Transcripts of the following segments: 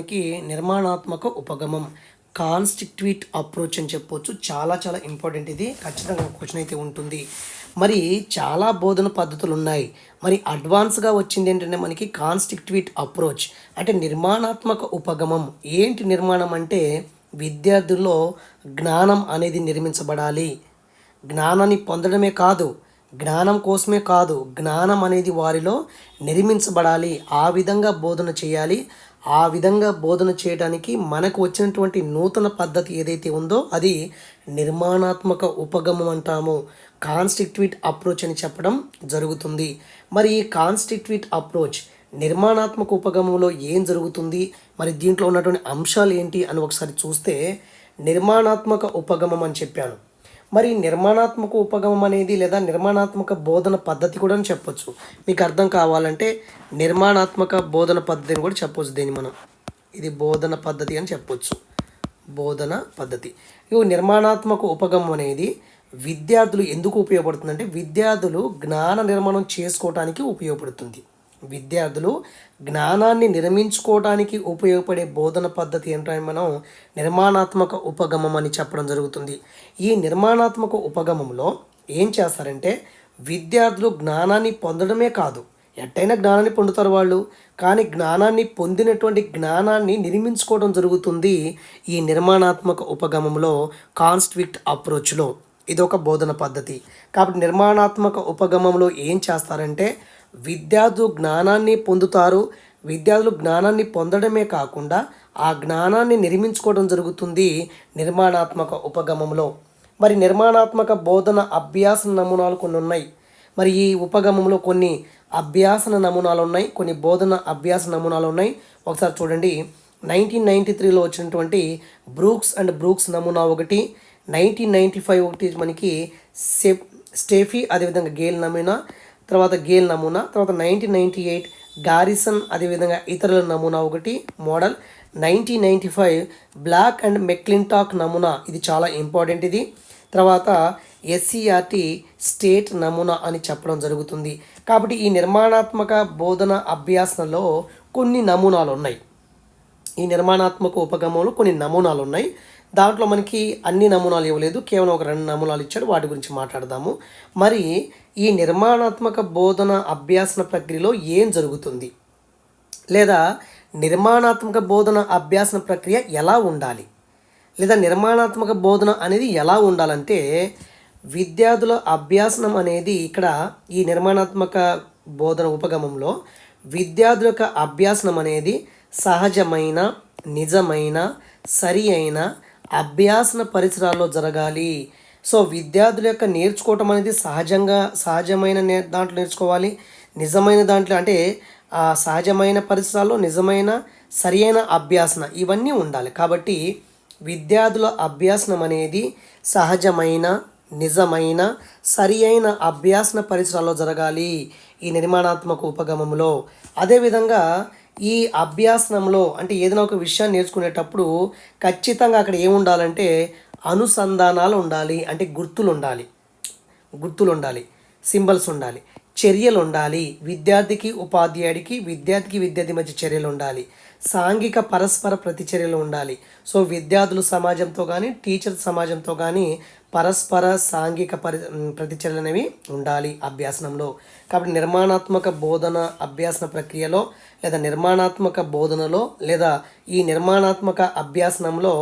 మనకి నిర్మాణాత్మక ఉపగమం. Constitute approach అని చెప్పొచ్చు. చాలా చాలా ఇంపార్టెంట్ ఇది. ఖచ్చితంగా క్వశ్చన్ అయితే ఉంటుంది. మరి చాలా బోధన పద్ధతులు ఉన్నాయి. మరి అడ్వాన్స్గా వచ్చింది ఏంటంటే మనకి కాన్స్టిట్యూట్ అప్రోచ్. అంటే నిర్మాణాత్మక ఉపగమం. ఏంటి నిర్మాణం అంటే విద్యార్థుల్లో జ్ఞానం అనేది నిర్మించబడాలి. జ్ఞానాన్ని పొందడమే కాదు జ్ఞానం కోసమే కాదు జ్ఞానం అనేది వారిలో నిర్మించబడాలి. ఆ విధంగా బోధన చేయాలి. ఆ విధంగా బోధన చేయడానికి మనకు వచ్చినటువంటి నూతన పద్ధతి ఏదైతే ఉందో అది నిర్మాణాత్మక ఉపగమం అంటాము. కాన్స్టిట్యూట్ అప్రోచ్ అని చెప్పడం జరుగుతుంది. మరి ఈ కాన్స్టిట్యూట్ అప్రోచ్ నిర్మాణాత్మక ఉపగమంలో ఏం జరుగుతుంది? మరి దీంట్లో ఉన్నటువంటి అంశాలు ఏంటి అని ఒకసారి చూస్తే నిర్మాణాత్మక ఉపగమం అని చెప్పాను. మరి నిర్మాణాత్మక ఉపగమం అనేది లేదా నిర్మాణాత్మక బోధన పద్ధతి కూడా అని చెప్పొచ్చు. మీకు అర్థం కావాలంటే నిర్మాణాత్మక బోధన పద్ధతి అని కూడా చెప్పొచ్చు దీన్ని మనం. ఇది బోధన పద్ధతి అని చెప్పొచ్చు. బోధన పద్ధతి. ఇవి నిర్మాణాత్మక ఉపగమం అనేది విద్యార్థులు ఎందుకు ఉపయోగపడుతుందంటే విద్యార్థులు జ్ఞాన నిర్మాణం చేసుకోవటానికి ఉపయోగపడుతుంది. విద్యార్థులు జ్ఞానాన్ని నిర్మించుకోవడానికి ఉపయోగపడే బోధన పద్ధతి ఏంటంటే మనం నిర్మాణాత్మక ఉపగమం అని చెప్పడం జరుగుతుంది. ఈ నిర్మాణాత్మక ఉపగమంలో ఏం చేస్తారంటే విద్యార్థులు జ్ఞానాన్ని పొందడమే కాదు ఎట్టయినా జ్ఞానాన్ని పొందుతారు వాళ్ళు. కానీ జ్ఞానాన్ని పొందినటువంటి జ్ఞానాన్ని నిర్మించుకోవడం జరుగుతుంది ఈ నిర్మాణాత్మక ఉపగమంలో కాన్స్ట్రిక్ట్ అప్రోచ్లో. ఇది ఒక బోధన పద్ధతి. కాబట్టి నిర్మాణాత్మక ఉపగమంలో ఏం చేస్తారంటే విద్యార్థులు జ్ఞానాన్ని పొందుతారు. విద్యార్థులు జ్ఞానాన్ని పొందడమే కాకుండా ఆ జ్ఞానాన్ని నిర్మించుకోవడం జరుగుతుంది నిర్మాణాత్మక ఉపగమంలో మరి నిర్మాణాత్మక బోధన అభ్యాస నమూనాలు కొన్ని ఉన్నాయి. మరి ఈ ఉపగమంలో కొన్ని అభ్యాసన నమూనాలు ఉన్నాయి. కొన్ని బోధన అభ్యాస నమూనాలు ఉన్నాయి. ఒకసారి చూడండి. నైన్టీన్ నైంటీ త్రీలో వచ్చినటువంటి బ్రూక్స్ అండ్ బ్రూక్స్ నమూనా ఒకటి నైన్టీన్ నైంటీ ఫైవ్ ఒకటి మనకి సె స్టేఫీ అదేవిధంగా గేల్ నమూనా తర్వాత గేల్ నమూనా తర్వాత నైన్టీన్ నైంటీ ఎయిట్ గారిసన్ అదేవిధంగా ఇతరుల నమూనా ఒకటి model. Nineteen ninety five Black and McClintock నమూనా ఇది చాలా ఇంపార్టెంట్ ఇది. తర్వాత ఎస్సీఆర్టీ స్టేట్ నమూనా అని చెప్పడం జరుగుతుంది. కాబట్టి ఈ నిర్మాణాత్మక బోధన అభ్యాసనలో కొన్ని నమూనాలు ఉన్నాయి ఈ నిర్మాణాత్మక ఉపగమంలో కొన్ని నమూనాలు ఉన్నాయి దాంట్లో మనకి అన్ని నమూనాలు ఇవ్వలేదు కేవలం ఒక రెండు నమూనాలు ఇచ్చాడు వాటి గురించి మాట్లాడదాము. మరి ఈ నిర్మాణాత్మక బోధన అభ్యాసన ప్రక్రియలో ఏం జరుగుతుంది? లేదా నిర్మాణాత్మక బోధన అభ్యాసన ప్రక్రియ ఎలా ఉండాలి? లేదా నిర్మాణాత్మక బోధన అనేది ఎలా ఉండాలంటే విద్యార్థుల అభ్యాసనం అనేది ఇక్కడ ఈ నిర్మాణాత్మక బోధన ఉపగమంలో విద్యార్థుల యొక్క అభ్యాసనం అనేది సహజమైన నిజమైన సరి అయిన అభ్యాసన పరిసరాల్లో జరగాలి. సో విద్యార్థుల యొక్క నేర్చుకోవటం అనేది సహజంగా సహజమైన నే దాంట్లో నేర్చుకోవాలి. నిజమైన దాంట్లో అంటే ఆ సహజమైన పరిసరాల్లో నిజమైన సరియైన అభ్యాసన ఇవన్నీ ఉండాలి. కాబట్టి విద్యార్థుల అభ్యాసనం అనేది సహజమైన నిజమైన సరి అయిన అభ్యాసన పరిసరాల్లో జరగాలి ఈ నిర్మాణాత్మక ఉపగమంలో అదేవిధంగా ఈ అభ్యాసనంలో అంటే ఏదైనా ఒక విషయాన్ని నేర్చుకునేటప్పుడు ఖచ్చితంగా అక్కడ ఏముండాలంటే అనుసంధానాలు ఉండాలి అంటే గుర్తులు ఉండాలి గుర్తులు ఉండాలి సింబల్స్ ఉండాలి. చర్యలు ఉండాలి విద్యార్థికి ఉపాధ్యాయుడికి విద్యార్థికి విద్యార్థి మధ్య చర్యలు ఉండాలి సాంఘిక పరస్పర ప్రతిచర్యలు ఉండాలి. సో విద్యార్థులు సమాజంతో కానీ టీచర్ సమాజంతో కానీ పరస్పర సాంఘిక పరి ప్రతిచర్యలు అనేవి ఉండాలి అభ్యాసనంలో. కాబట్టి నిర్మాణాత్మక బోధన అభ్యాసన ప్రక్రియలో లేదా నిర్మాణాత్మక బోధనలో లేదా ఈ నిర్మాణాత్మక అభ్యాసనంలో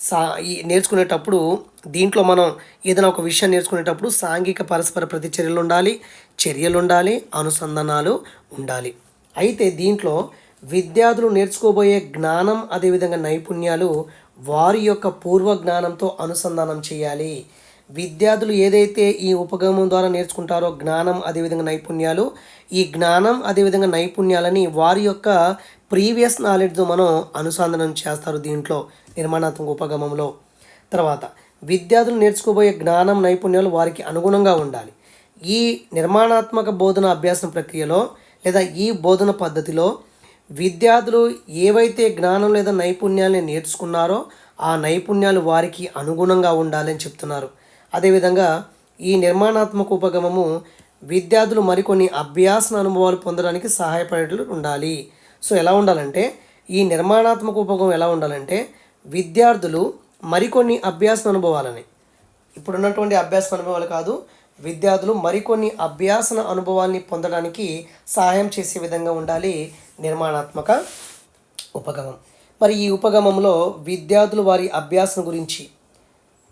సా ఈ నేర్చుకునేటప్పుడు దీంట్లో మనం ఏదైనా ఒక విషయం నేర్చుకునేటప్పుడు సాంఘిక పరస్పర ప్రతిచర్యలు ఉండాలి చర్యలు ఉండాలి అనుసంధానాలు ఉండాలి. అయితే దీంట్లో విద్యార్థులు నేర్చుకోబోయే జ్ఞానం అదేవిధంగా నైపుణ్యాలు వారి యొక్క పూర్వ జ్ఞానంతో అనుసంధానం చేయాలి. విద్యార్థులు ఏదైతే ఈ ఉపగమం ద్వారా నేర్చుకుంటారో జ్ఞానం అదేవిధంగా నైపుణ్యాలు ఈ జ్ఞానం అదేవిధంగా నైపుణ్యాలని వారి యొక్క ప్రీవియస్ నాలెడ్జ్తో మనం అనుసంధానం చేస్తారు దీంట్లో నిర్మాణాత్మక ఉపగమంలో తర్వాత విద్యార్థులు నేర్చుకోబోయే జ్ఞానం నైపుణ్యాలు వారికి అనుగుణంగా ఉండాలి. ఈ నిర్మాణాత్మక బోధన అభ్యాసం ప్రక్రియలో లేదా ఈ బోధన పద్ధతిలో విద్యార్థులు ఏవైతే జ్ఞానం లేదా నైపుణ్యాలని నేర్చుకున్నారో ఆ నైపుణ్యాలు వారికి అనుగుణంగా ఉండాలని చెప్తున్నారు. అదేవిధంగా ఈ నిర్మాణాత్మక ఉపగమము విద్యార్థులు మరికొన్ని అభ్యాసన అనుభవాలు పొందడానికి సహాయపడేట్లు ఉండాలి. సో ఎలా ఉండాలంటే ఈ నిర్మాణాత్మక ఉపగమం ఎలా ఉండాలంటే విద్యార్థులు మరికొన్ని అభ్యాస అనుభవాలని ఇప్పుడున్నటువంటి అభ్యాస అనుభవాలు కాదు విద్యార్థులు మరికొన్ని అభ్యాసన అనుభవాల్ని పొందడానికి సహాయం చేసే విధంగా ఉండాలి నిర్మాణాత్మక ఉపగమం. మరి ఈ ఉపగమంలో విద్యార్థులు వారి అభ్యాసం గురించి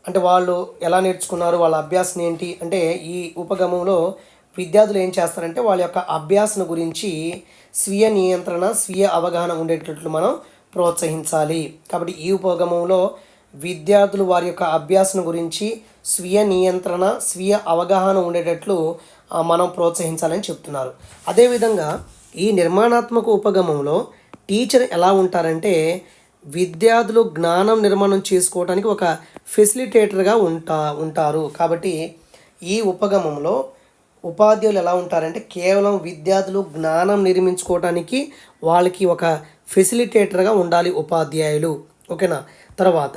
అంటే వాళ్ళు ఎలా నేర్చుకున్నారు వాళ్ళ అభ్యాసం ఏంటి అంటే ఈ ఉపగమంలో విద్యార్థులు ఏం చేస్తారంటే వాళ్ళ యొక్క అభ్యాసన గురించి స్వీయ నియంత్రణ స్వీయ అవగాహన ఉండేటట్లు మనం ప్రోత్సహించాలి. కాబట్టి ఈ ఉపగమంలో విద్యార్థులు వారి యొక్క అభ్యాసన గురించి స్వీయ నియంత్రణ స్వీయ అవగాహన ఉండేటట్లు మనం ప్రోత్సహించాలని చెప్తున్నారు. అదేవిధంగా ఈ నిర్మాణాత్మక ఉపగమంలో టీచర్ ఎలా ఉంటారంటే విద్యార్థులు జ్ఞానం నిర్మాణం చేసుకోవడానికి ఒక ఫెసిలిటేటర్గా ఉంటా ఉంటారు. కాబట్టి ఈ ఉపగమంలో ఉపాధ్యాయులు ఎలా ఉంటారంటే కేవలం విద్యార్థులు జ్ఞానం నిర్మించుకోవడానికి వాళ్ళకి ఒక ఫెసిలిటేటర్గా ఉండాలి ఉపాధ్యాయులు. ఓకేనా? తర్వాత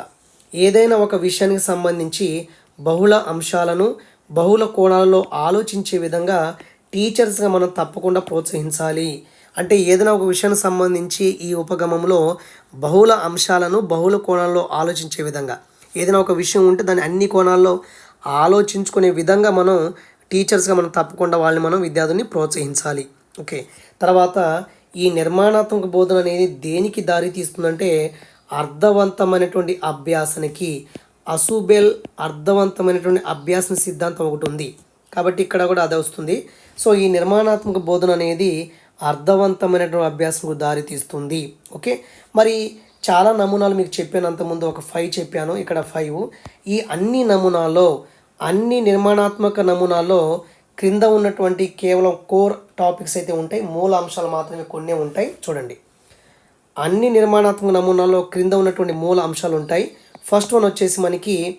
ఏదైనా ఒక విషయానికి సంబంధించి బహుళ అంశాలను బహుళ కోణాలలో ఆలోచించే విధంగా టీచర్స్గా మనం తప్పకుండా ప్రోత్సహించాలి. అంటే ఏదైనా ఒక విషయానికి సంబంధించి ఈ ఉపగమంలో బహుళ అంశాలను బహుళ కోణాల్లో ఆలోచించే విధంగా. ఏదైనా ఒక విషయం ఉంటే దాన్ని అన్ని కోణాల్లో ఆలోచించుకునే విధంగా మనం టీచర్స్గా మనం తప్పకుండా వాళ్ళని మనం విద్యార్థుల్ని ప్రోత్సహించాలి. ఓకే. తర్వాత ఈ నిర్మాణాత్మక బోధన అనేది దేనికి దారి తీస్తుందంటే అర్థవంతమైనటువంటి అభ్యాసనకి అసూబెల్ అర్థవంతమైనటువంటి అభ్యాసన సిద్ధాంతం ఒకటి ఉంది. కాబట్టి ఇక్కడ కూడా అదే వస్తుంది. సో ఈ నిర్మాణాత్మక బోధన అనేది అర్థవంతమైనటువంటి అభ్యాసంకు దారి తీస్తుంది. ఓకే? మరి చాలా నమూనాలు మీకు చెప్పాను అంతకుముందు ఒక ఫైవ్ చెప్పాను. ఇక్కడ ఫైవ్. ఈ అన్ని నమూనాలో అన్ని నిర్మాణాత్మక నమూనాలో క్రింద ఉన్నటువంటి కేవలం కోర్ టాపిక్స్ అయితే ఉంటాయి. మూల అంశాలు మాత్రమే కొన్ని ఉంటాయి. చూడండి. అన్ని నిర్మాణాత్మక నమూనాలో క్రింద ఉన్నటువంటి మూల అంశాలు ఉంటాయి. ఫస్ట్ వన్ వచ్చేసి మనకి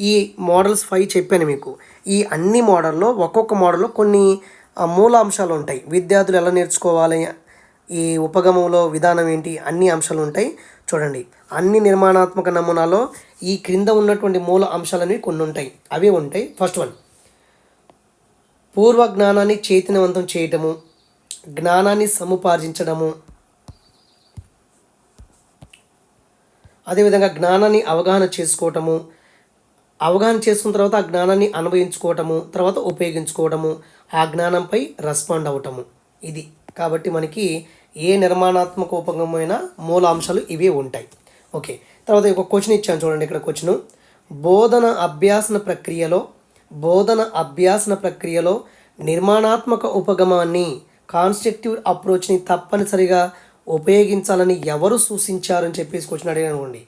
ఈ మోడల్స్ ఫైవ్ చెప్పాను మీకు. ఈ అన్ని మోడల్లో ఒక్కొక్క మోడల్లో కొన్ని మూల అంశాలు ఉంటాయి విద్యార్థులు ఎలా నేర్చుకోవాలి? ఈ ఉపగమంలో విధానం ఏంటి? అన్ని అంశాలు ఉంటాయి చూడండి. అన్ని నిర్మాణాత్మక నమూనాలో ఈ క్రింద ఉన్నటువంటి మూల అంశాలని కొన్ని ఉంటాయి అవి ఉంటాయి. First one. పూర్వ జ్ఞానాన్ని చైతన్యవంతం చేయటము జ్ఞానాన్ని సముపార్జించడము. అదేవిధంగా జ్ఞానాన్ని అవగాహన చేసుకోవటము అవగాహన చేసుకున్న తర్వాత ఆ జ్ఞానాన్ని అనుభవించుకోవటము తర్వాత ఉపయోగించుకోవటము ఆ జ్ఞానంపై రెస్పాండ్ అవ్వటము ఇది. కాబట్టి మనకి ఏ నిర్మాణాత్మక ఉపగమైన మూల అంశాలు ఇవే ఉంటాయి. ఓకే. తర్వాత ఒక క్వశ్చన్ ఇచ్చాను చూడండి ఇక్కడ క్వశ్చన్ బోధన అభ్యాసన ప్రక్రియలో బోధన అభ్యాసన ప్రక్రియలో నిర్మాణాత్మక ఉపగమాన్ని కాన్స్ట్రక్టివ్ అప్రోచ్ని తప్పనిసరిగా ఉపయోగించాలని ఎవరు సూచించారని చెప్పేసి క్వశ్చన్ అడిగాను అనుకోండి.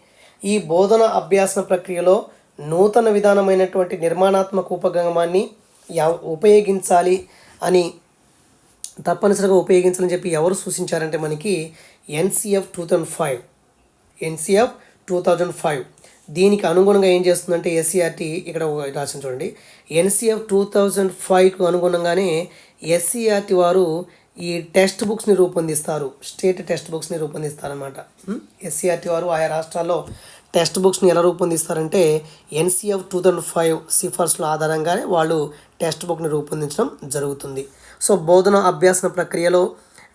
ఈ బోధన అభ్యాసన ప్రక్రియలో నూతన విధానమైనటువంటి నిర్మాణాత్మక ఉపగమాన్ని ఉపయోగించాలి అని తప్పనిసరిగా ఉపయోగించాలని చెప్పి ఎవరు సూచించారంటే మనకి NCF two thousand five. NCF two thousand five. దీనికి అనుగుణంగా ఏం చేస్తుందంటే ఎస్సీఆర్టీ ఇక్కడ ఒక రాసిన చూడండి. ఎన్సిఎఫ్ టూ థౌజండ్ ఫైవ్కు అనుగుణంగానే ఎస్సీఆర్టీ వారు ఈ టెక్స్ట్ బుక్స్ని రూపొందిస్తారు. స్టేట్ టెక్స్ట్ బుక్స్ని రూపొందిస్తారనమాట ఎస్సీఆర్టీ వారు ఆయా రాష్ట్రాల్లో టెక్స్ట్ బుక్స్ని ఎలా రూపొందిస్తారంటే ఎన్సీఎఫ్ టూ థౌజండ్ ఫైవ్ సిఫార్సుల ఆధారంగానే వాళ్ళు టెక్స్ట్ బుక్ని రూపొందించడం జరుగుతుంది. సో బోధన అభ్యాసన ప్రక్రియలో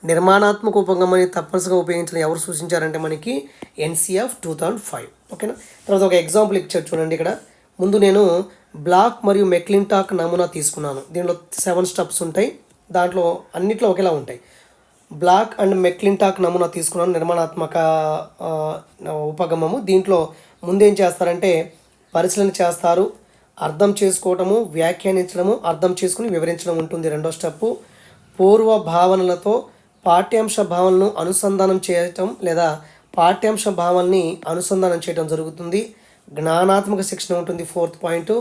నిర్మాణాత్మక ఉపగమని తప్పనిసరిగా ఉపయోగించడం ఎవరు సూచించారంటే మనకి ఎన్సీఎఫ్ టూ థౌజండ్ ఫైవ్. ఓకేనా? తర్వాత ఒక ఎగ్జాంపుల్ ఇచ్చారు చూడండి ఇక్కడ. ముందు నేను బ్లాక్ మరియు మెక్లింటాక్ నమూనా తీసుకున్నాను. దీనిలో సెవెన్ స్టెప్స్ ఉంటాయి. దాంట్లో అన్నిట్లో ఒకేలా ఉంటాయి. బ్లాక్ అండ్ మెక్లింటాక్ నమూనా తీసుకున్నాను నిర్మాణాత్మక ఉపగమము. దీంట్లో ముందేం చేస్తారంటే పరిశీలన చేస్తారు అర్థం చేసుకోవటము వ్యాఖ్యానించడము అర్థం చేసుకుని వివరించడం ఉంటుంది రెండో స్టెప్పు పూర్వ భావనలతో పాఠ్యాంశ భావనను అనుసంధానం చేయటం లేదా పాఠ్యాంశ భావనని అనుసంధానం చేయడం జరుగుతుంది. జ్ఞానాత్మక శిక్షణ ఉంటుంది ఫోర్త్ పాయింట్.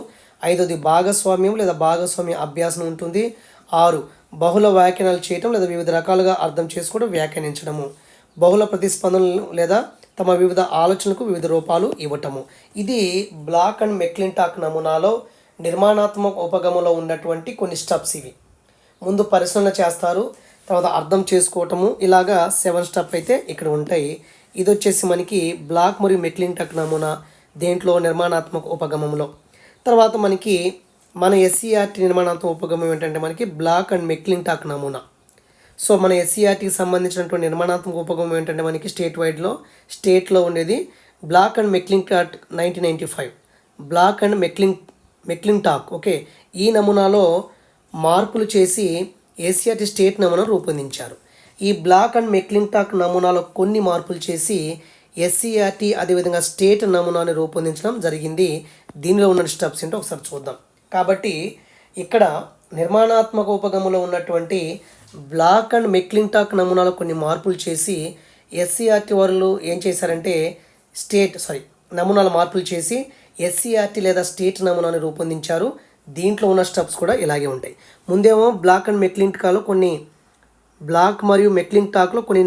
ఐదోది భాగస్వామ్యం లేదా భాగస్వామ్య అభ్యాసం ఉంటుంది. ఆరు బహుళ వ్యాఖ్యానాలు చేయటం లేదా వివిధ రకాలుగా అర్థం చేసుకోవడం వ్యాఖ్యానించడము. బహుళ ప్రతిస్పందనలు లేదా తమ వివిధ ఆలోచనలకు వివిధ రూపాలు ఇవ్వటము. ఇది బ్లాక్ అండ్ మెక్లింటాక్ నమూనాలో నిర్మాణాత్మక ఉపగమలో ఉన్నటువంటి కొన్ని స్టెప్స్ ఇవి. ముందు పరిశీలన చేస్తారు తర్వాత అర్థం చేసుకోవటము. ఇలాగా సెవెన్ స్టెప్ అయితే ఇక్కడ ఉంటాయి. ఇది వచ్చేసి మనకి బ్లాక్ మరియు మెక్లింటక్ నమూనా దేంట్లో నిర్మాణాత్మక ఉపగమంలో తర్వాత మనకి మన ఎస్సీఆర్టీ నిర్మాణాత్మక ఉపగమం ఏంటంటే మనకి బ్లాక్ అండ్ మెక్లింటాక్ నమూనా. సో మన ఎస్సీఆర్టీకి సంబంధించినటువంటి నిర్మాణాత్మక ఉపగమం ఏంటంటే మనకి స్టేట్ వైడ్లో స్టేట్లో ఉండేది Black and McClintock nineteen ninety five. Black and McClintock McClintock okay ఈ నమూనాలో మార్పులు చేసి ఏసీఆర్టీ స్టేట్ నమూనా రూపొందించారు. ఈ బ్లాక్ అండ్ మెక్లింగ్ టాక్ నమూనాలో కొన్ని మార్పులు చేసి ఎస్సీఆర్టీ అదేవిధంగా స్టేట్ నమూనాని రూపొందించడం జరిగింది. దీనిలో ఉన్న స్టెప్స్ ఏంటో ఒకసారి చూద్దాం. కాబట్టి ఇక్కడ నిర్మాణాత్మక ఉపగములో ఉన్నటువంటి బ్లాక్ అండ్ మెక్లింగ్ టాక్ నమూనాలో కొన్ని మార్పులు చేసి ఎస్సీఆర్టీ వాళ్ళు ఏం చేశారంటే స్టేట్ సారీ నమూనాలు మార్పులు చేసి ఎస్సీఆర్టీ లేదా స్టేట్ నమూనాని రూపొందించారు. దీంట్లో ఉన్న స్టెప్స్ కూడా ఇలాగే ఉంటాయి. ముందేమో బ్లాక్ అండ్ మెక్లింగ్టాక్లో కొన్ని బ్లాక్ మరియు మెక్లింగ్ టాక్లో కొన్ని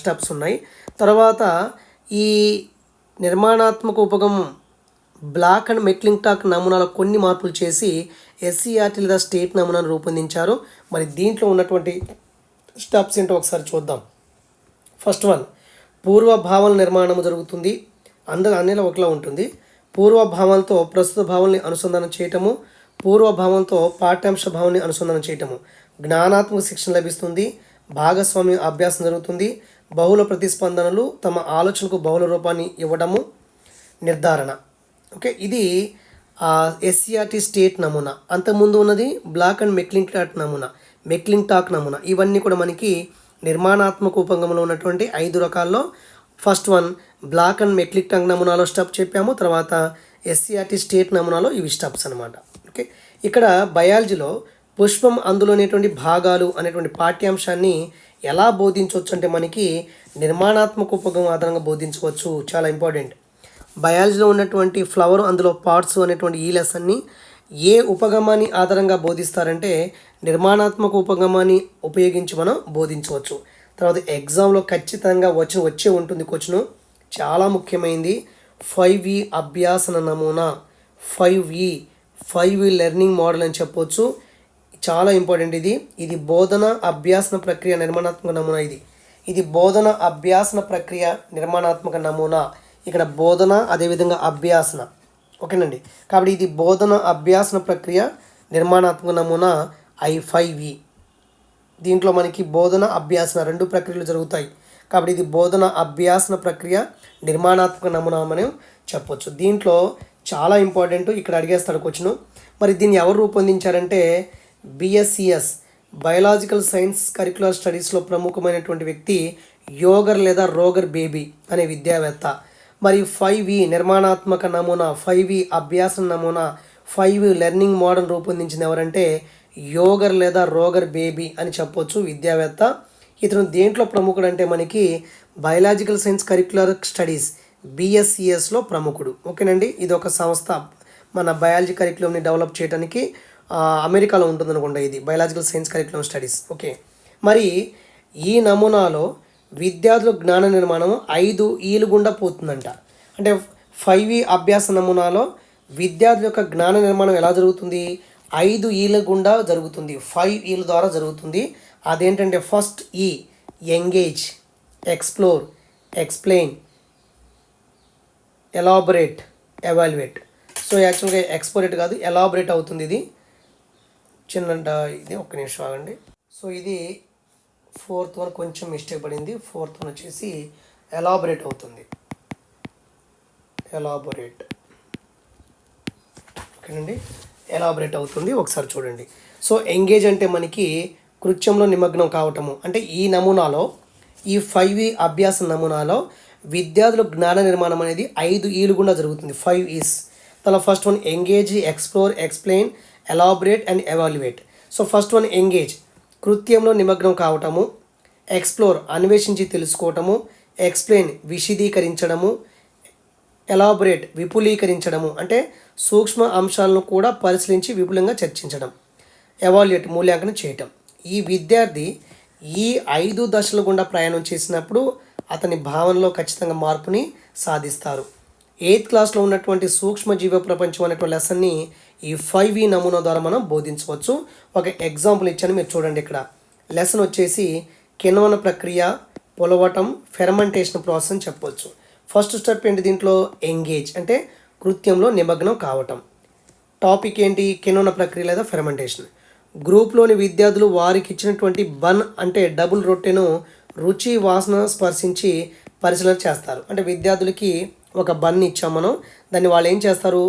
స్టెప్స్ ఉన్నాయి. తర్వాత ఈ నిర్మాణాత్మక ఉపగమం బ్లాక్ అండ్ మెట్లింగ్ టాక్ నమూనాలో కొన్ని మార్పులు చేసి ఎస్సీఆర్టీ లేదా స్టేట్ నమూనాను రూపొందించారు. మరి దీంట్లో ఉన్నటువంటి స్టెప్స్ ఏంటో ఒకసారి చూద్దాం. ఫస్ట్ వన్ పూర్వ భావన నిర్మాణం జరుగుతుంది. అందరూ అన్నిలో ఒకలా ఉంటుంది. పూర్వభావాలతో ప్రస్తుత భావాల్ని అనుసంధానం చేయటము పూర్వ భావంతో పాఠ్యాంశ భావాన్ని అనుసంధానం చేయటము. జ్ఞానాత్మక శిక్షణ లభిస్తుంది. భాగస్వామ్య అభ్యాసం జరుగుతుంది. బహుళ ప్రతిస్పందనలు తమ ఆలోచనకు బహుళ రూపాన్ని ఇవ్వడము నిర్ధారణ. ఓకే ఇది ఎస్సీఆర్టీ స్టేట్ నమూనా. అంతకుముందు ఉన్నది బ్లాక్ అండ్ మెక్లింగ్ టాక్ నమూనా. మెక్లింగ్ టాక్ నమూనా. ఇవన్నీ కూడా మనకి నిర్మాణాత్మక ఉపంగంలో ఉన్నటువంటి ఐదు రకాల్లో. First one Black and McClintock నమూనాలో స్టెప్ చెప్పాము. తర్వాత ఎస్సీఆర్టీ స్టేట్ నమూనాలో ఇవి స్టెప్స్ అనమాట ఓకే ఇక్కడ బయాలజీలో పుష్పం అందులోనేటువంటి భాగాలు అనేటువంటి పాఠ్యాంశాన్ని ఎలా బోధించవచ్చు అంటే మనకి నిర్మాణాత్మక ఉపగం ఆధారంగా బోధించవచ్చు. చాలా ఇంపార్టెంట్. బయాలజీలో ఉన్నటువంటి ఫ్లవర్ అందులో పార్ట్స్ అనేటువంటి ఈ లెసన్ని ఏ ఉపగమాన్ని ఆధారంగా బోధిస్తారంటే నిర్మాణాత్మక ఉపగమాన్ని ఉపయోగించి మనం బోధించవచ్చు. తర్వాత ఎగ్జామ్లో ఖచ్చితంగా వచ్చి వచ్చే ఉంటుంది క్వశ్చన్ చాలా ముఖ్యమైనది ఫైవ్ ఈ e అభ్యాసన నమూనా. ఫైవ్ ఈ ఫైవ్ ఈ లెర్నింగ్ మోడల్ అని చెప్పొచ్చు. చాలా ఇంపార్టెంట్ ఇది. ఇది బోధన అభ్యాసన ప్రక్రియ నిర్మాణాత్మక నమూనా ఇది. ఇది బోధన అభ్యాసన ప్రక్రియ నిర్మాణాత్మక నమూనా. ఇక్కడ బోధన అదేవిధంగా అభ్యాసన. ఓకేనండి? కాబట్టి ఇది బోధన అభ్యాసన ప్రక్రియ నిర్మాణాత్మక నమూనా ఐ ఫైవ్ ఈ. దీంట్లో మనకి బోధన అభ్యాసన రెండు ప్రక్రియలు జరుగుతాయి. కాబట్టి ఇది బోధన అభ్యాసన ప్రక్రియ నిర్మాణాత్మక నమూనా మనం చెప్పొచ్చు. దీంట్లో చాలా ఇంపార్టెంట్ ఇక్కడ అడిగేస్తాడు క్వశ్చన్ మరి దీన్ని ఎవరు రూపొందించారంటే బిఎస్సిఎస్ బయలాజికల్ సైన్స్ కరికులర్ స్టడీస్లో ప్రముఖమైనటువంటి వ్యక్తి యోగర్ లేదా రోగర్ బేబీ అనే విద్యావేత్త. మరి ఫైవ్ ఈ నిర్మాణాత్మక నమూనా ఫైవ్ ఈ అభ్యాస నమూనా ఫైవ్ లెర్నింగ్ మోడల్ రూపొందించింది ఎవరంటే యోగర్ లేదా రోగర్ బేబీ అని చెప్పొచ్చు విద్యావేత్త. ఇతను దేంట్లో ప్రముఖుడు అంటే మనకి బయలాజికల్ సైన్స్ కరిక్యులర్ స్టడీస్ బిఎస్సిఎస్లో ప్రముఖుడు. ఓకేనండి? ఇది ఒక సంస్థ మన బయాలజీ కరిక్యులంని డెవలప్ చేయడానికి అమెరికాలో ఉంటుందనుకుంటా ఇది biological science curriculum studies. Okay. మరి ఈ నమూనాలో విద్యార్థుల జ్ఞాన నిర్మాణం ఐదు ఈలు గుండా పోతుందంట. అంటే ఫైవ్ ఈ e అభ్యాస నమూనాలో విద్యార్థుల యొక్క జ్ఞాన నిర్మాణం ఎలా జరుగుతుంది? ఐదు ఈల గుండా జరుగుతుంది. ఫైవ్ ఈల e ద్వారా జరుగుతుంది. అదేంటంటే ఫస్ట్ ఈ engage explore explain elaborate evaluate so యాక్చువల్గా ఎక్స్పోరేట్ కాదు ఎలాబరేట్ అవుతుంది ఇది. చిన్న ఇది ఒక్క నిమిషం ఆగండి. సో ఇది ఫోర్త్ వన్ కొంచెం మిస్టేక్ పడింది. ఫోర్త్ వన్ వచ్చేసి ఎలాబరేట్ అవుతుంది. ఎలాబొరేట్. ఓకేనండి? ఎలాబరేట్ అవుతుంది. ఒకసారి చూడండి. సో ఎంగేజ్ అంటే మనకి కృత్యంలో నిమగ్నం కావటము. అంటే ఈ నమూనాలో ఈ ఫైవ్ ఈ అభ్యాస నమూనాలో విద్యార్థుల జ్ఞాన నిర్మాణం అనేది ఐదు ఈలు గుండా జరుగుతుంది. Five E's. తన first one engage explore explain elaborate and evaluate. So first one engage. కృత్యంలో నిమగ్నం కావటము ఎక్స్ప్లోర్ అన్వేషించి తెలుసుకోవటము ఎక్స్ప్లెయిన్ విశదీకరించడము ఎలాబొరేట్ విపులీకరించడము అంటే సూక్ష్మ అంశాలను కూడా పరిశీలించి విపులంగా చర్చించడం ఎవాల్యుయేట్ మూల్యాంకనం చేయటం. ఈ విద్యార్థి ఈ ఐదు దశల గుండా ప్రయాణం చేసినప్పుడు అతని భావనలో ఖచ్చితంగా మార్పుని సాధిస్తారు. ఎయిత్ క్లాస్లో ఉన్నటువంటి సూక్ష్మ జీవ ప్రపంచం అనేటువంటి లెసన్ని ఈ ఫైవ్ ఈ e నమూనా ద్వారా మనం బోధించవచ్చు. ఒక ఎగ్జాంపుల్ ఇచ్చాను మీరు చూడండి ఇక్కడ. లెసన్ వచ్చేసి కిణవన ప్రక్రియ పొలవటం ఫెర్మెంటేషన్ ప్రాసెస్ అని చెప్పవచ్చు ఫస్ట్ స్టెప్ ఏంటి దీంట్లో? ఎంగేజ్ అంటే కృత్యంలో నిమగ్నం కావటం. టాపిక్ ఏంటి? కిణవన ప్రక్రియ లేదా ఫెర్మెంటేషన్ గ్రూప్లోని విద్యార్థులు వారికి ఇచ్చినటువంటి బన్ అంటే డబుల్ రొట్టెను రుచి వాసన స్పర్శించి పరిశీలన చేస్తారు. అంటే విద్యార్థులకి ఒక బన్ ఇచ్చాం మనం. దాన్ని వాళ్ళు ఏం చేస్తారు?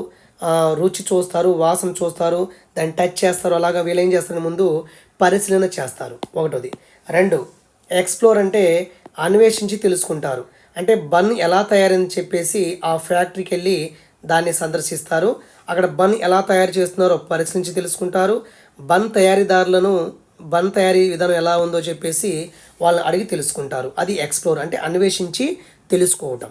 రుచి చూస్తారు వాసన చూస్తారు దాన్ని టచ్ చేస్తారు అలాగా వీళ్ళు ఏం చేస్తారు ముందు పరిశీలన చేస్తారు. ఒకటోది. రెండు ఎక్స్ప్లోర్ అంటే అన్వేషించి తెలుసుకుంటారు. అంటే బన్ ఎలా తయారైంది చెప్పేసి ఆ ఫ్యాక్టరీకి వెళ్ళి దాన్ని సందర్శిస్తారు. అక్కడ బన్ ఎలా తయారు చేస్తున్నారో పరిశీలించి తెలుసుకుంటారు. బన్ తయారీదారులను బన్ తయారీ విధానం ఎలా ఉందో చెప్పేసి వాళ్ళని అడిగి తెలుసుకుంటారు. అది ఎక్స్ప్లోర్ అంటే అన్వేషించి తెలుసుకోవటం.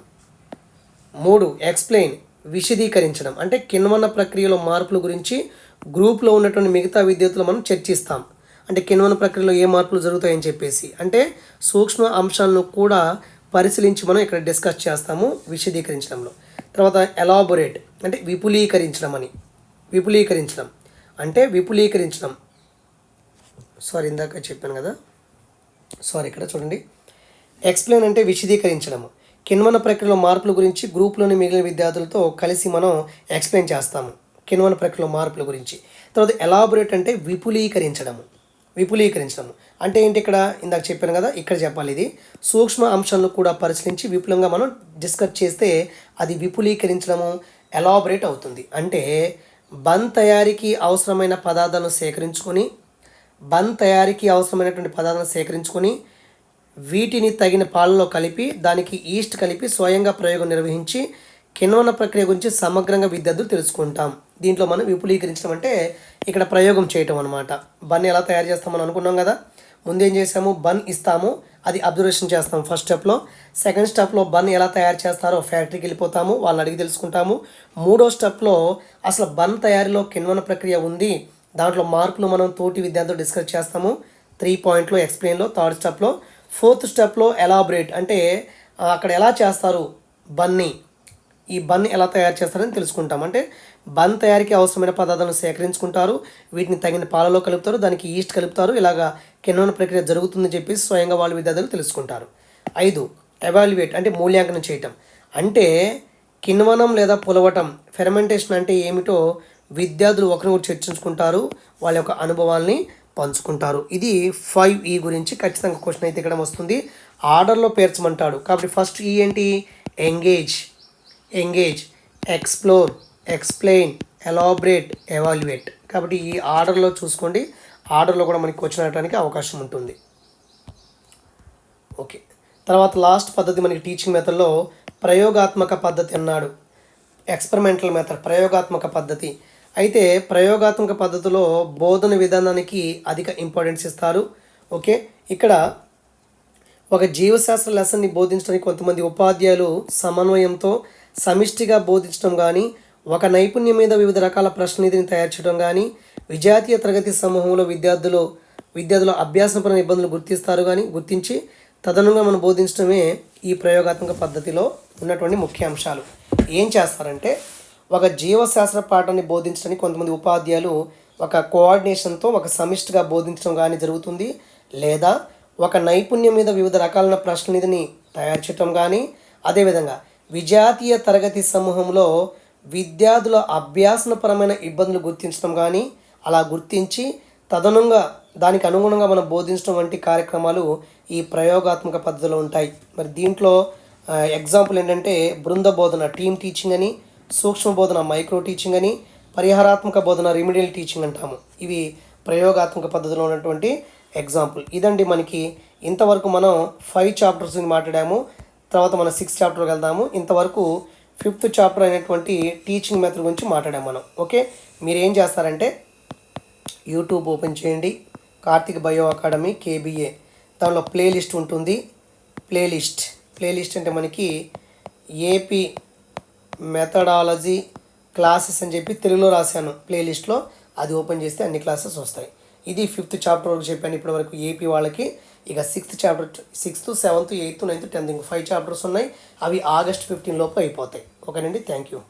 మూడు ఎక్స్ప్లెయిన్ విశదీకరించడం. అంటే కిణ్వన ప్రక్రియలో మార్పుల గురించి గ్రూప్లో ఉన్నటువంటి మిగతా విద్యార్థులు మనం చర్చిస్తాం. అంటే కిణ్వన ప్రక్రియలో ఏ మార్పులు జరుగుతాయని చెప్పేసి. అంటే సూక్ష్మ అంశాలను కూడా పరిశీలించి మనం ఇక్కడ డిస్కస్ చేస్తాము విశదీకరించడంలో. తర్వాత ఎలాబొరేట్ అంటే విపులీకరించడం అని. విపులీకరించడం. అంటే విపులీకరించడం. సారీ ఇందాక చెప్పాను కదా. సారీ ఇక్కడ చూడండి. ఎక్స్ప్లెయిన్ అంటే విశదీకరించడము. కిణ్వన ప్రక్రియలో మార్పుల గురించి గ్రూప్లోని మిగిలిన విద్యార్థులతో కలిసి మనం ఎక్స్ప్లెయిన్ చేస్తాము. కిణ్వన ప్రక్రియలో మార్పుల గురించి. తర్వాత ఎలాబొరేట్ అంటే విపులీకరించడము. విపులీకరించడము. అంటే ఏంటి ఇక్కడ? ఇందాక చెప్పాను కదా ఇక్కడ చెప్పాలి ఇది. సూక్ష్మ అంశాలను కూడా పరిశీలించి విపులంగా మనం డిస్కస్ చేస్తే అది విపులీకరించడము ఎలాబొరేట్ అవుతుంది. అంటే బన్ తయారీకి అవసరమైన పదార్థాలను సేకరించుకొని బన్ తయారీకి అవసరమైనటువంటి పదార్థాలను సేకరించుకొని వీటిని తగిన పాలలో కలిపి దానికి ఈస్ట్ కలిపి స్వయంగా ప్రయోగం నిర్వహించి కిణ్వన ప్రక్రియ గురించి సమగ్రంగా విద్యార్థులు తెలుసుకుంటాం. దీంట్లో మనం విపులీకరించడం అంటే ఇక్కడ ప్రయోగం చేయటం అనమాట బన్ ఎలా తయారు చేస్తామని అనుకున్నాం కదా? ముందేం చేసాము బన్ ఇస్తాము. అది అబ్జర్వేషన్ చేస్తాం ఫస్ట్ స్టెప్లో. సెకండ్ స్టెప్లో బన్ ఎలా తయారు చేస్తారో ఫ్యాక్టరీకి వెళ్ళిపోతాము వాళ్ళని అడిగి తెలుసుకుంటాము. మూడో స్టెప్లో అసలు బన్ తయారీలో కిణ్వన ప్రక్రియ ఉంది. దాంట్లో మార్పులు మనం తోటి విద్యార్థులు డిస్కస్ చేస్తాము. త్రీ పాయింట్లో ఎక్స్ప్లెయిన్లో థర్డ్ స్టెప్లో. ఫోర్త్ స్టెప్లో ఎలాబరేట్ అంటే అక్కడ ఎలా చేస్తారు? బన్ని. ఈ బన్ ఎలా తయారు చేస్తారని తెలుసుకుంటాం. అంటే బన్ తయారీకి అవసరమైన పదార్థాలను సేకరించుకుంటారు. వీటిని తగిన పాలలో కలుపుతారు. దానికి ఈస్ట్ కలుపుతారు. ఇలాగా కిణ్వన ప్రక్రియ జరుగుతుందని చెప్పి స్వయంగా వాళ్ళు విద్యార్థులు తెలుసుకుంటారు. ఐదు ఎవాల్యుయేట్ అంటే మూల్యాంకనం చేయటం. అంటే కిణ్వనం లేదా పులవటం ఫెర్మెంటేషన్ అంటే ఏమిటో విద్యార్థులు ఒకరినొకరు చర్చించుకుంటారు. వాళ్ళ యొక్క అనుభవాల్ని పంచుకుంటారు. ఇది ఫైవ్ ఈ గురించి ఖచ్చితంగా క్వశ్చన్ అయితే ఇక్కడ వస్తుంది. ఆర్డర్లో పేర్చమంటాడు. కాబట్టి ఫస్ట్ ఈ ఏంటి? Engage. Engage. Explore. Explain. Elaborate. Evaluate. కాబట్టి ఈ ఆర్డర్లో చూసుకోండి. ఆర్డర్లో కూడా మనకి క్వశ్చన్ అడగడానికి అవకాశం ఉంటుంది. ఓకే. తర్వాత లాస్ట్ పద్ధతి మనకి టీచింగ్ మెథడ్లో ప్రయోగాత్మక పద్ధతి అన్నాడు. ఎక్స్పెరిమెంటల్ మెథడ్ ప్రయోగాత్మక పద్ధతి. అయితే ప్రయోగాత్మక పద్ధతిలో బోధన విధానానికి అధిక ఇంపార్టెన్స్ ఇస్తారు. ఓకే? ఇక్కడ ఒక జీవశాస్త్ర లెసన్ని బోధించడానికి కొంతమంది ఉపాధ్యాయులు సమన్వయంతో సమిష్టిగా బోధించడం కానీ ఒక నైపుణ్యం మీద వివిధ రకాల ప్రశ్ననిధిని తయారు చేయడం కానీ విజాతీయ తరగతి సమూహంలో విద్యార్థులు విద్యార్థుల అభ్యాసపరమైన ఇబ్బందులు గుర్తిస్తారు కానీ గుర్తించి తదనుగా మనం బోధించడమే ఈ ప్రయోగాత్మక పద్ధతిలో ఉన్నటువంటి ముఖ్య అంశాలు ఏం చేస్తారంటే ఒక జీవశాస్త్ర పాఠాన్ని బోధించడానికి కొంతమంది ఉపాధ్యాయులు ఒక కోఆర్డినేషన్తో ఒక సమిష్టిగా బోధించడం కానీ జరుగుతుంది. లేదా ఒక నైపుణ్యం మీద వివిధ రకాలైన ప్రశ్ననిధిని తయారు చేయటం కానీ అదేవిధంగా విజాతీయ తరగతి సమూహంలో విద్యార్థుల అభ్యాసనపరమైన ఇబ్బందులు గుర్తించడం కానీ అలా గుర్తించి తదనుగా దానికి అనుగుణంగా మనం బోధించడం వంటి కార్యక్రమాలు ఈ ప్రయోగాత్మక పద్ధతిలో ఉంటాయి. మరి దీంట్లో ఎగ్జాంపుల్ ఏంటంటే బృంద బోధన టీమ్ టీచింగ్ అని సూక్ష్మ బోధన మైక్రో టీచింగ్ అని పరిహారాత్మక బోధన రిమిడియల్ టీచింగ్ అంటాము. ఇవి ప్రయోగాత్మక పద్ధతిలో ఉన్నటువంటి ఎగ్జాంపుల్. ఇదండి మనకి ఇంతవరకు మనం ఫైవ్ చాప్టర్స్ మాట్లాడాము. తర్వాత మనం సిక్స్ చాప్టర్కి వెళ్దాము. ఇంతవరకు ఫిఫ్త్ చాప్టర్ అయినటువంటి టీచింగ్ మెథడ్ గురించి మాట్లాడాము మనం. ఓకే? మీరు ఏం చేస్తారంటే యూట్యూబ్ ఓపెన్ చేయండి. Karthik bio academy KBA. దానిలో ప్లేలిస్ట్ ఉంటుంది. ప్లేలిస్ట్. ప్లేలిస్ట్ అంటే మనకి ఏపీ మెథడాలజీ క్లాసెస్ అని చెప్పి తెలుగులో రాశాను ప్లేలిస్ట్లో. అది ఓపెన్ చేస్తే అన్ని క్లాసెస్ వస్తాయి. ఇది ఫిఫ్త్ చాప్టర్ వరకు చెప్పాను ఇప్పటివరకు ఏపీ వాళ్ళకి. ఇక sixth chapter sixth seventh eighth ninth tenth ఇంక ఫైవ్ చాప్టర్స్ ఉన్నాయి. అవి ఆగస్ట్ ఫిఫ్టీన్ లోపు అయిపోతాయి. ఓకేనండి? Thank you.